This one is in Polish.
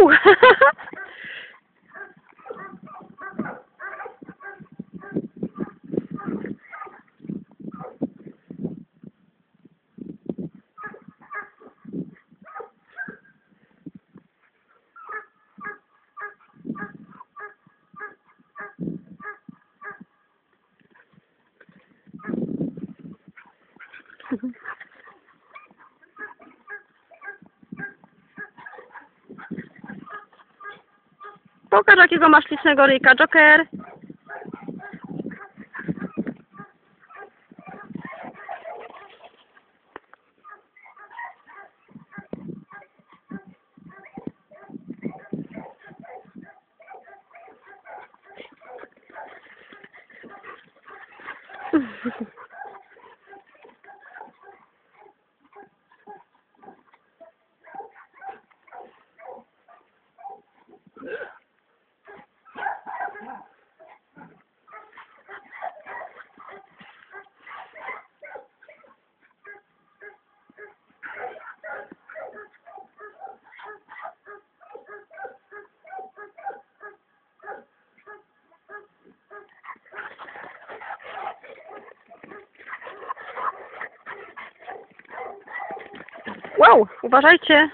Oh! Pokaż jakiego masz licznego ryjka, Joker. Wow, uważajcie.